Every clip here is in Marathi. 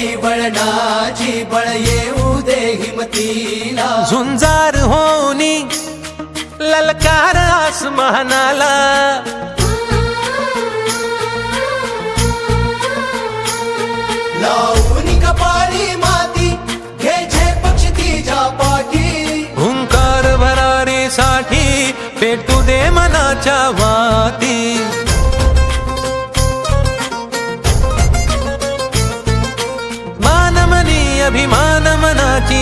कोटी वळणाची बळ येऊ दे हिमतीला. झुंजार होनी ललकार आसमानाला. लावून कपाळी माती घे पक्ष तिच्या पाठी. हुंकार भरारीसाठी पेटू दे मनाच्या वाती.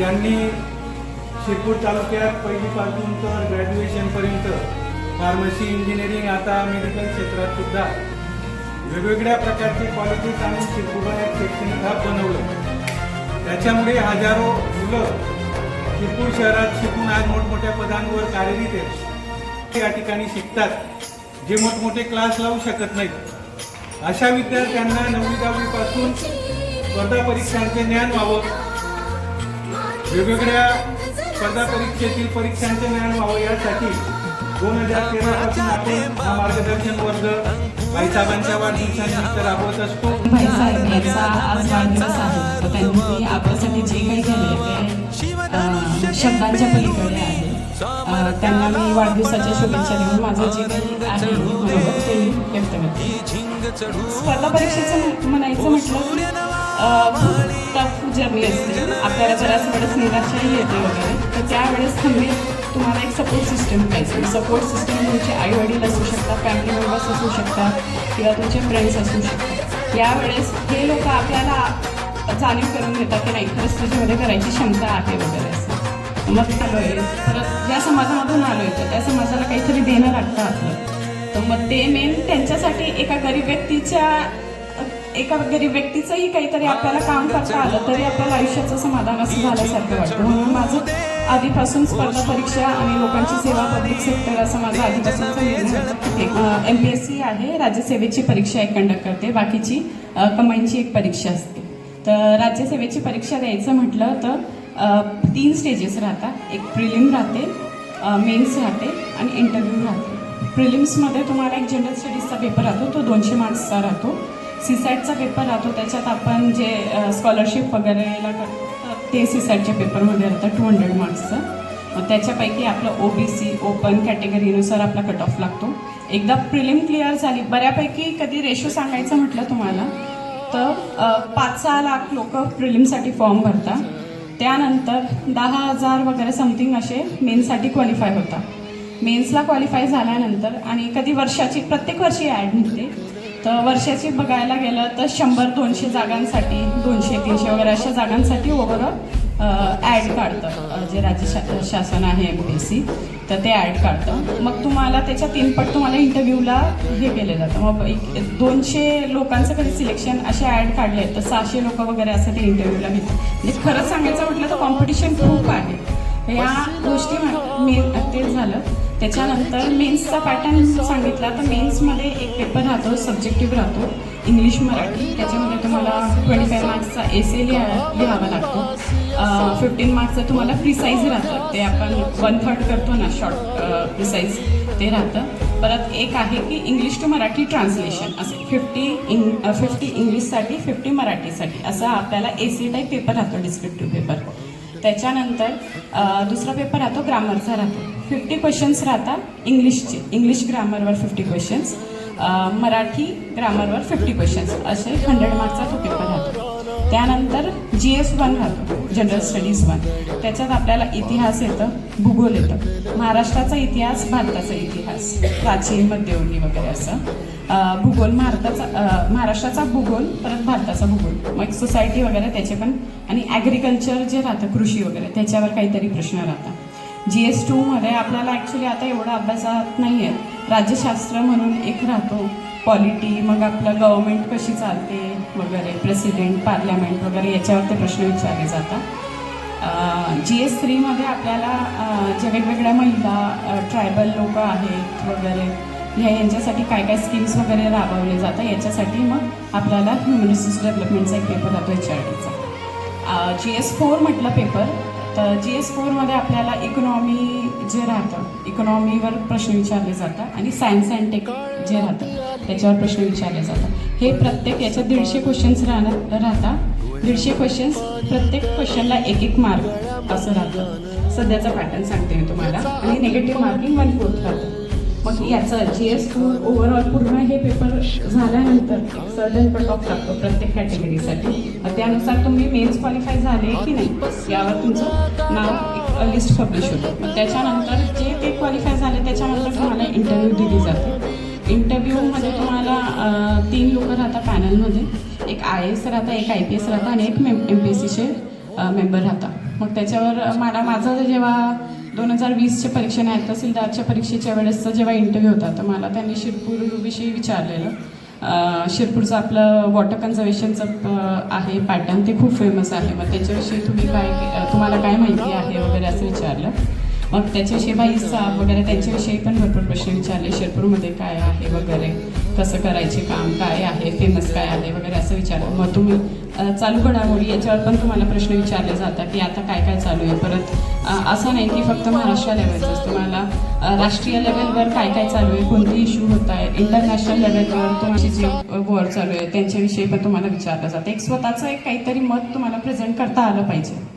ज्यांनी शिरपूर तालुक्यात पहिलीपासून तर ग्रॅज्युएशनपर्यंत फार्मसी इंजिनिअरिंग आता मेडिकल क्षेत्रात सुद्धा वेगवेगळ्या प्रकारचे कॉलेजेस आणि शिरपूरला एक शैक्षणिक हब बनवलं. त्याच्यामुळे हजारो मुलं शिरपूर शहरात शिकून आज मोठमोठ्या पदांवर कार्यरत आहेत. या ठिकाणी शिकतात. जे मोठमोठे क्लास लावू शकत नाहीत. अशा विद्यार्थ्यांना नववी दहावीपासून स्पर्धा परीक्षांचे ज्ञान व्हावं. वेगवेगळ्या स्पर्धा परीक्षेतील परीक्षांचे ज्ञान व्हावं यासाठी दोन हजार तेरा पासून आपण हा मार्गदर्शन वर्ग भाईसाहेबांच्या वाढदिवसानिमित्त राबवत असतो. भाई यांचा आज वाढदिवस आहे. तर त्यांनी आपल्यासाठी जे काही केले ते शब्दांच्या पलीकडे आहे. त्यांना मी वाढदिवसाच्या शुभेच्छा देऊन माझं जे काही आहे मनोगत ते व्यक्त करते. स्पर्धा परीक्षेचं म्हणायचं म्हटलं खूप टफ जर्नी असते. आपल्याला बऱ्याच वेळेस निराशाही येते वगैरे. तर त्यावेळेस तुम्ही तुम्हाला एक सपोर्ट सिस्टम पाहिजे. सपोर्ट सिस्टम तुमचे आई वडील असू शकतात फॅमिली मेंबर्स असू शकतात किंवा तुमचे फ्रेंड्स असू शकतात. यावेळेस हे लोक आपल्याला जाणीव करून देतात की नाही खरंच तुझ्यामध्ये करायची क्षमता आहे वगैरे असं. मग आलोय परत ज्या समाजामधून आलो तर त्या समाजाला काहीतरी देणं लागतं आपलं. तर मग ते मेन त्यांच्यासाठी एका गरीब व्यक्तीच्या एका गरीब व्यक्तीचंही काहीतरी आपल्याला काम करता आलं तरी आपल्याला आयुष्याचं समाधान असं झाल्यासारखं वाटतं. म्हणून माझं आधीपासून स्पर्धा परीक्षा आणि लोकांची सेवा पब्लिक सेक्टर असं माझं आधीपासूनचा एम पी एस सी आहे राज्यसेवेची परीक्षा एक कंडक्ट करते. बाकीची अ, कमाईंची एक परीक्षा असते. तर राज्यसेवेची परीक्षा द्यायचं म्हटलं तर तीन स्टेजेस राहतात. एक प्रिलिम राहते मेन्स राहते आणि इंटरव्ह्यू राहते. प्रिलिम्समध्ये तुम्हाला एक जनरल स्टडीजचा पेपर राहतो तो दोनशे मार्क्सचा राहतो. सीसॅटचा पेपर राहतो त्याच्यात आपण जे स्कॉलरशिप वगैरेला करतो तर ते सीसॅटच्या पेपरमध्ये राहतं टू हंड्रेड मार्क्सचं मग त्याच्यापैकी आपलं ओ बी सी ओपन कॅटेगरीनुसार आपला कट ऑफ लागतो. एकदा प्रिलिम क्लिअर झाली बऱ्यापैकी कधी रेशो सांगायचं म्हटलं तुम्हाला तर पाच सहा लाख लोक प्रिलिमसाठी फॉर्म भरतात. त्यानंतर दहा हजार वगैरे समथिंग असे मेन्ससाठी क्वालिफाय होतात. मेन्सला क्वालिफाय झाल्यानंतर आणि कधी वर्षाची प्रत्येक वर्षी ॲड निघते तर वर्षाची बघायला गेलं तर शंभर दोनशे जागांसाठी दोनशे तीनशे वगैरे अशा जागांसाठी वगैरे ॲड काढतं जे राज्य शा शासन आहे एम पी एस सी तर ते ॲड काढतं. मग तुम्हाला त्याच्या तीनपट तुम्हाला इंटरव्ह्यूला हे केलं जातं. मग एक दोनशे लोकांचं कधी सिलेक्शन असे ॲड काढले तर सहाशे लोक वगैरे असं ते इंटरव्ह्यूला घेतात. म्हणजे खरंच सांगायचं म्हटलं तर कॉम्पिटिशन खूप आहे. या गोष्टी मी तेच झालं. त्याच्यानंतर मेन्सचा पॅटर्न सांगितला तर मेन्समध्ये एक पेपर राहतो सब्जेक्टिव्ह राहतो इंग्लिश मराठी. त्याच्यामध्ये तुम्हाला ट्वेंटी फाईव्ह मार्क्सचा एसे लिहा लिहावा लागतो. फिफ्टीन मार्क्सचं तुम्हाला प्रिसाईज राहतं. ते आपण वन थर्ड करतो ना शॉर्ट प्रिसाईज ते राहतं. परत एक आहे की इंग्लिश टू मराठी ट्रान्सलेशन असे फिफ्टी इंग फिफ्टी इंग्लिशसाठी फिफ्टी मराठीसाठी. असा आपल्याला ए सी टाईप पेपर राहतो डिस्क्रिप्टिव्ह पेपर त्याच्यानंतर दुसरा पेपर राहतो ग्रामरचा राहतो. फिफ्टी क्वेश्चन्स राहतात. इंग्लिशचे इंग्लिश ग्रामरवर फिफ्टी क्वेश्चन्स मराठी ग्रामरवर फिफ्टी क्वेश्चन्स असे हंड्रेड मार्क्सचा तो पेपर राहतो. त्यानंतर जी एस वन राहतो. जनरल स्टडीज वन त्याच्यात आपल्याला इतिहास येतं. भूगोल येतं. महाराष्ट्राचा इतिहास भारताचा इतिहास. प्राचीन मध्यवर्णी वगैरे असं. भूगोल भारताचा महाराष्ट्राचा भूगोल परत भारताचा भूगोल. मग सोसायटी वगैरे त्याचे पण आणि ॲग्रिकल्चर जे राहतं कृषी वगैरे त्याच्यावर काहीतरी प्रश्न राहतात. जी एस टूमध्ये आपल्याला ॲक्च्युली आता एवढा अभ्यासात नाही आहे राज्यशास्त्र म्हणून एक राहतो. पॉलिटी मग आपलं गव्हर्मेंट कशी चालते वगैरे प्रेसिडेंट पार्लमेंट वगैरे याच्यावरती प्रश्न विचारले जातात. जी एस थ्रीमध्ये आपल्याला ज्या वेगवेगळ्या महिला ट्रायबल लोक आहेत वगैरे ह्या यांच्यासाठी काय काय स्कीम्स वगैरे राबवले जातात याच्यासाठी मग आपल्याला ह्युमन रिसोर्स डेव्हलपमेंटचा एक पेपर राहतो एच आर डीचा जी एस फोर म्हटलं पेपर तर जी एस फोरमध्ये आपल्याला इकॉनॉमी जे राहतं इकॉनॉमीवर प्रश्न विचारले जातात आणि सायन्स अँड टेक जे राहतं त्याच्यावर प्रश्न विचारले जातात. हे प्रत्येक याच्यात दीडशे क्वेश्चन्स राहणार राहतात. दीडशे क्वेश्चन्स प्रत्येक क्वेश्चनला एक एक मार्क असं राहतं. सध्याचा पॅटर्न सांगते मी तुम्हाला. आणि निगेटिव्ह मार्किंग वन फोर्थ राहतं. मग याचं जी एस टू ओव्हरऑल पूर्ण हे पेपर झाल्यानंतर एक सर्टन कट ऑफ लागतो प्रत्येक कॅटेगरीसाठी त्यानुसार तुम्ही मेन्स क्वालिफाय झाले की नाही यावर तुमचं नाव एक लिस्ट पब्लिश होतं. मग त्याच्यानंतर जे ते क्वालिफाय झाले त्याच्यानंतर तुम्हाला इंटरव्ह्यू दिली जाते. इंटरव्ह्यूमध्ये तुम्हाला तीन लोक राहतात पॅनलमध्ये एक आय एस राहता एक आय पी एस राहता आणि एक मेम एम पी एस सीचे मेंबर राहतात मग त्याच्यावर मला माझं जेव्हा दोन हजार वीसच्या परीक्षा आहेत तहसीलदारच्या परीक्षेच्या वेळेसचा जेव्हा इंटरव्ह्यू होता तर मला त्यांनी शिरपूरविषयी विचारलेलं. शिरपूरचं आपलं वॉटर कन्झर्वेशनचं आहे पॅटर्न ते खूप फेमस आहे. मग त्याच्याविषयी तुम्ही काय तुम्हाला काय माहिती आहे वगैरे असं विचारलं. मग त्याच्याविषयी बाई वगैरे त्यांच्याविषयी पण भरपूर प्रश्न विचारले शिरपूरमध्ये काय आहे वगैरे. कसं करायचे काम काय आहे फेमस काय आहे वगैरे असं विचारलं. मग तुम्ही चालू घडामोडी याच्यावर पण तुम्हाला प्रश्न विचारले जातात की आता काय काय चालू आहे. परत असं नाही की फक्त महाराष्ट्र लेवलचंच तुम्हाला राष्ट्रीय लेवलवर काय काय चालू आहे कोणते इश्यू होत आहे इंटरनॅशनल लेवलवर तुमची जे वॉर चालू आहे त्यांच्याविषयी पण तुम्हाला विचारलं जातं. एक स्वतःचं एक काहीतरी मत तुम्हाला प्रेझेंट करता आलं पाहिजे.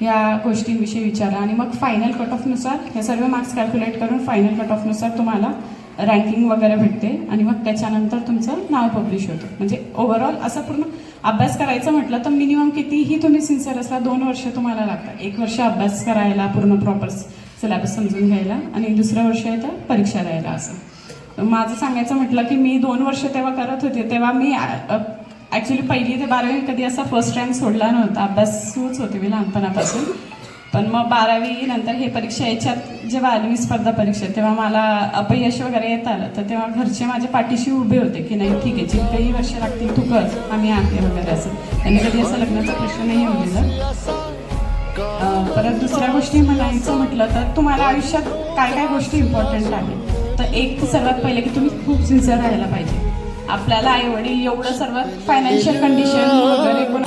या गोष्टींविषयी विचारा आणि मग फायनल कट ऑफनुसार हे सर्व मार्क्स कॅल्क्युलेट करून फायनल कट ऑफनुसार तुम्हाला रँकिंग वगैरे भेटते आणि मग त्याच्यानंतर तुमचं नाव पब्लिश होतं. म्हणजे ओव्हरऑल असं पूर्ण अभ्यास करायचं म्हटलं तर मिनिमम कितीही तुम्ही सिन्सिअर असला दोन वर्ष तुम्हाला लागतात. एक वर्ष अभ्यास करायला पूर्ण प्रॉपर सिलेबस समजून घ्यायला आणि दुसरं वर्ष आहे तर परीक्षा द्यायला असं. माझं सांगायचं म्हटलं की मी दोन वर्ष तेव्हा करत होते तेव्हा मी ॲक्च्युली पहिली ते बारावी कधी असा फर्स्ट रँक सोडला नव्हता. अभ्यास होते मी लहानपणापासून. पण मग बारावी नंतर हे परीक्षा याच्यात जेव्हा आली मी स्पर्धा परीक्षा तेव्हा मला अपयश वगैरे येत आलं. तर तेव्हा घरचे माझ्या पाठीशी उभे होते की नाही ठीक आहे जितकंही वर्ष लागतील तू कर आम्ही आहे वगैरे असं. त्यांनी कधी असं लग्नाचा प्रश्न नाही येऊ दिला परत दुसऱ्या गोष्टी म्हणायचं म्हटलं तर तुम्हाला आयुष्यात काय काय गोष्टी इम्पॉर्टंट आहेत? तर एक सर्वात पहिले की तुम्ही खूप सिन्सिअर राहायला पाहिजे. आपल्याला आई वडील एवढं सर्व फायनान्शियल कंडिशन वगैरे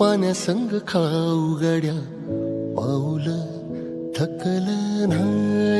पाण्यासंग खाऊ गड्या पाऊल थकल नाही.